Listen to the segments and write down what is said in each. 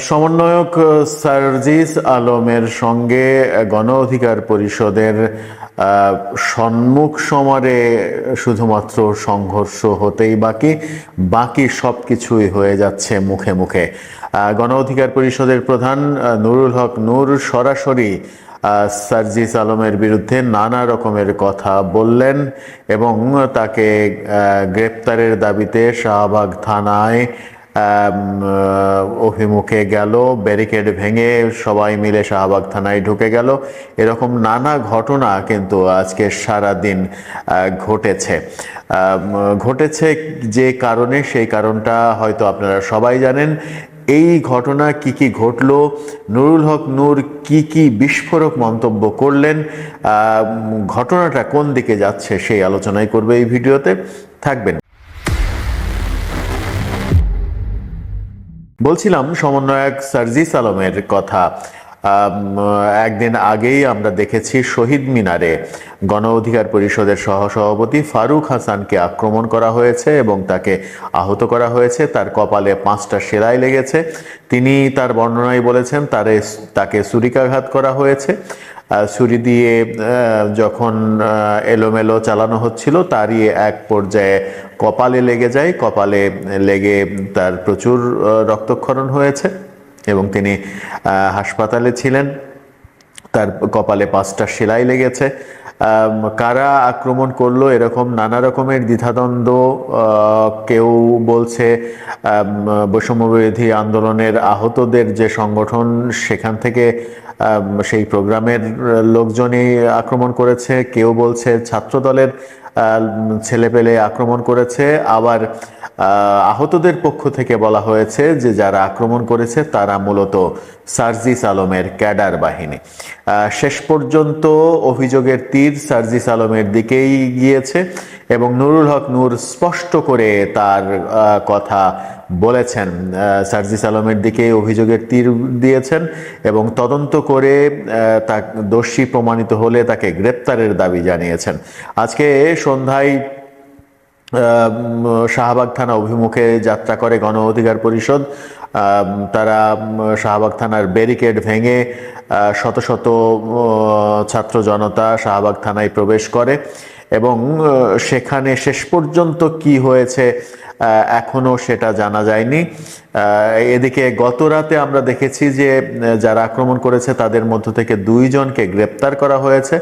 সমন্বয়ক সার্জিস আলমের সঙ্গে গণ অধিকার পরিষদের সম্মুখ সমরে শুধুমাত্র সংঘর্ষ হতেই বাকি বাকি সব কিছুই হয়ে যাচ্ছে মুখে মুখে। গণ অধিকার পরিষদের প্রধান নুরুল হক নূর সরাসরি সার্জিস আলমের বিরুদ্ধে নানা রকমের কথা বললেন এবং তাকে গ্রেপ্তারের দাবিতে শাহবাগ থানায় অভিমুখে গেল ব্যারিকেড ভেঙে সবাই মিলে শাহবাগ থানায় ঢুকে গেল। এরকম নানা ঘটনা কিন্তু আজকে সারা দিন ঘটেছে। ঘটেছে যে কারণে, সেই কারণটা হয়তো আপনারা সবাই জানেন। এই ঘটনা কি কি ঘটলো? নুরুল হক নূর কি কি বিস্ফোরক মন্তব্য করলেন? ঘটনাটা কোন দিকে যাচ্ছে সেই আলোচনাই করবে এই ভিডিওতে। থাকবেন। বলছিলাম সমন্বয়ক সার্জিস আলমের কথা। একদিন আগেই আমরা দেখেছি শহীদ মিনারে গণ অধিকার পরিষদের সহসভাপতি ফারুক হাসানকে আক্রমণ করা হয়েছে এবং তাকে আহত করা হয়েছে। তার কপালে পাঁচটা সেলাই লেগেছে। তিনি তার বর্ণনায় বলেছেন, তারে, তাকে ছুরিকাঘাত করা হয়েছে। ছুরি দিয়ে যখন এলোমেলো চালানো হচ্ছিল, তারই এক পর্যায়ে কপালে লেগে যায়, কপালে লেগে তার প্রচুর রক্তক্ষরণ হয়েছে এবং তিনি হাসপাতালে ছিলেন। তার কপালে পাঁচটা সেলাই লেগেছে। কারা আক্রমণ করল এরকম নানা রকমের দ্বিধাদ্বন্দ্ব কেউ বলছে বৈষম্যবিরোধী আন্দোলনের আহতদের যে সংগঠন সেখান থেকে সেই প্রোগ্রামের লোকজনই আক্রমণ করেছে। কেউ বলছে ছাত্রদলের ছেলে পেলে আক্রমণ করেছে। আবার আহতদের পক্ষ থেকে বলা হয়েছে যে যারা আক্রমণ করেছে তারা মূলত সার্জিস আলমের ক্যাডার বাহিনী। শেষ পর্যন্ত অভিযোগের তীর সার্জিস আলমের দিকেই গিয়েছে। এবং নুরুল হক নূর স্পষ্ট করে তার কথা বলেছেন। সার্জিস আলমের দিকে অভিযোগের তীর দিয়েছেন এবং তদন্ত করে তা দোষী প্রমাণিত হলে তাকে গ্রেপ্তারের দাবি জানিয়েছেন। আজকে সন্ধ্যায় শাহবাগ থানা অভিমুখে যাত্রা করে গণ অধিকার পরিষদ। তারা শাহবাগ থানার ব্যারিকেড ভেঙে শত শত ছাত্র জনতা শাহবাগ থানায় প্রবেশ করে। এবং সেখানে শেষ পর্যন্ত কি হয়েছে আহ, এখনও সেটা জানা যায়নি। এদিকে গত রাতে আমরা দেখেছি যে যারা আক্রমণ করেছে তাদের মধ্য থেকে দুইজনকে গ্রেপ্তার করা হয়েছে।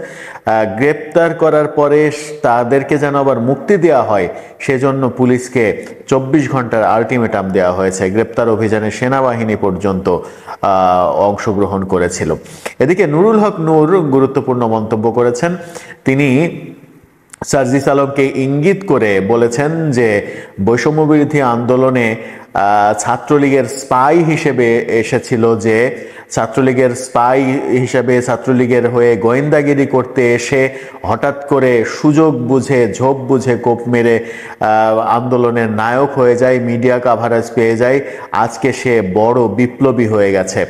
গ্রেপ্তার করার পরে তাদেরকে যেন আবার মুক্তি দেওয়া হয় সেজন্য পুলিশকে চব্বিশ ঘণ্টার আলটিমেটাম দেওয়া হয়েছে। গ্রেপ্তার অভিযানে সেনাবাহিনী পর্যন্ত অংশগ্রহণ করেছিল। এদিকে নুরুল হক নূর গুরুত্বপূর্ণ মন্তব্য করেছেন। তিনি সার্জিস আলমকে ইঙ্গিত করে বলেছেন যে বৈষম্যবিরোধী আন্দোলনে ছাত্রলীগের স্পাই হিসেবে এসেছিল যে ছাত্রলীগের স্পাই হিসেবে ছাত্রলীগের হয়ে গোয়েন্দাগিরি করতে এসে হঠাৎ করে সুযোগ বুঝে, ঝোপ বুঝে কোপ মেরে আন্দোলনের নায়ক হয়ে যায়, মিডিয়া কাভারেজ পেয়ে যায়। আজকে সে বড় বিপ্লবী হয়ে গেছে।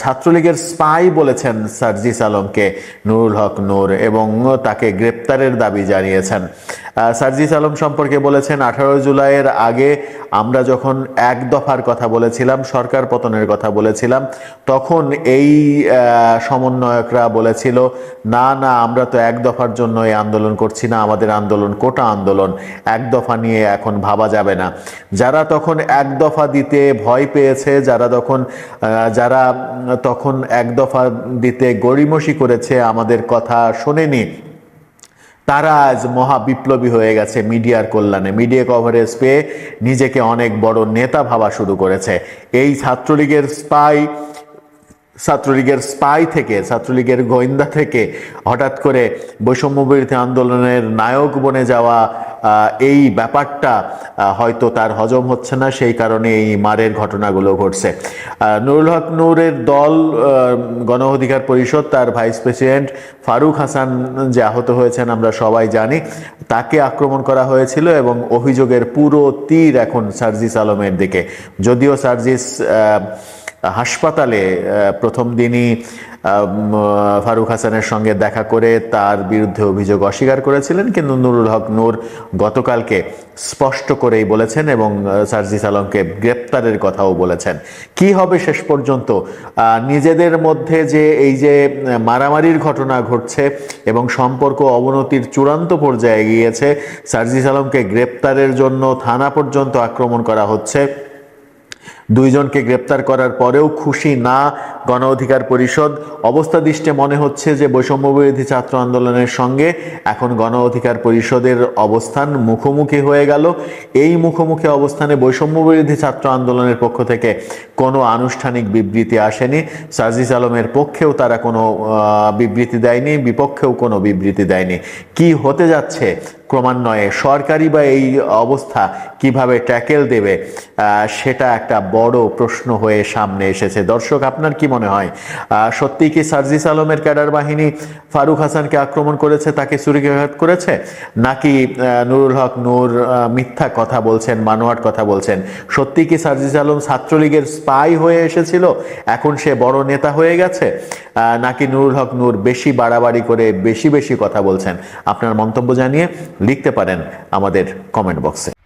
ছাত্রলীগের স্পাই বলেছেন সার্জিস আলমকে নুরুল হক নূর এবং তাকে গ্রেপ্তারের দাবি জানিয়েছেন। সার্জিস আলম সম্পর্কে বলেছেন আঠারো জুলাইয়ের আগে আমরা যখন এক দফার কথা বলেছিলাম, সরকার পতনের কথা বলেছিলাম, তখন এই সমন্বয়করা বলেছিল, না না, আমরা তো এক দফার জন্য এই আন্দোলন করছি না, আমাদের আন্দোলন কোটা আন্দোলন, এক দফা নিয়ে এখন ভাবা যাবে না। যারা তখন এক দফা দিতে ভয় পেয়েছে, যারা তখন যারা তখন এক দফা দিতে গড়িমসি করেছে, আমাদের কথা শোনেনি। তারা আজ মহা বিপ্লবী হয়ে গেছে মিডিয়ার কল্যাণে। মিডিয়া কভারেজ পেয়ে নিজেকে অনেক বড় নেতা ভাবা শুরু করেছে। এই ছাত্রলীগের স্পাই ছাত্রলীগের স্পাই থেকে, ছাত্রলীগের গোয়েন্দা থেকে হঠাৎ করে বৈষম্যবিরোধী আন্দোলনের নায়ক বনে যাওয়া এই ব্যাপারটা হয়তো তার হজম হচ্ছে না, সেই কারণে এই মারের ঘটনাগুলো ঘটছে। নুরুল হক নূরের দল গণ অধিকার পরিষদ, তার ভাইস প্রেসিডেন্ট ফারুক হাসান যে আহত হয়েছেন, আমরা সবাই জানি, তাকে আক্রমণ করা হয়েছিল এবং অভিযোগের পুরো তীর এখন সার্জিস আলমের দিকে। যদিও সার্জিস হাসপাতালে প্রথম দিনই ফারুক হাসানের সঙ্গে দেখা করে তার বিরুদ্ধে অভিযোগ অস্বীকার করেছিলেন। কিন্তু নুরুল হক নূর গতকালকে স্পষ্ট করেই বলেছেন এবং সার্জিস আলমকে গ্রেপ্তারের কথাও বলেছেন। কি হবে শেষ পর্যন্ত? নিজেদের মধ্যে যে এই যে মারামারির ঘটনা ঘটছে এবং সম্পর্ক অবনতির চূড়ান্ত পর্যায়ে গিয়েছে, সার্জিস আলমকে গ্রেপ্তারের জন্য থানা পর্যন্ত আক্রমণ করা হচ্ছে। দুইজনকে গ্রেপ্তার করার পরেও খুশি না গণ অধিকার পরিষদ। অবস্থা দৃষ্টে মনে হচ্ছে যে বৈষম্য বিরোধী ছাত্র আন্দোলনের সঙ্গে এখন গণ অধিকার পরিষদের অবস্থান মুখোমুখি হয়ে গেল। এই মুখোমুখি অবস্থানে বৈষম্য বিরোধী ছাত্র আন্দোলনের পক্ষ থেকে কোনো আনুষ্ঠানিক বিবৃতি আসেনি। সাজিস আলমের পক্ষেও তারা কোনো বিবৃতি দেয়নি, বিপক্ষেও কোনো বিবৃতি দেয়নি। কি হতে যাচ্ছে ক্রমান্বয়ে সরকারি বা এই অবস্থা কীভাবে ট্যাকেল দেবে সেটা একটা বড় প্রশ্ন হয়ে সামনে এসেছে। দর্শক, আপনার কি মনে হয় সত্যি কি সার্জিস আলমের ক্যাডার বাহিনী ফারুক হাসানকে আক্রমণ করেছে, তাকে সুরিকাঘাত করেছে? নাকি নুরুল হক নূর মিথ্যা কথা বলছেন মানোয়াট কথা বলছেন? সত্যি কি সার্জিস আলম ছাত্রলীগের স্পাই হয়ে এসেছিল? এখন সে বড় নেতা হয়ে গেছে? নাকি নুরুল হক নূর বেশি বাড়াবাড়ি করে বেশি বেশি কথা বলছেন? আপনার মন্তব্য জানিয়ে লিখতে পারেন আমাদের কমেন্ট বক্সে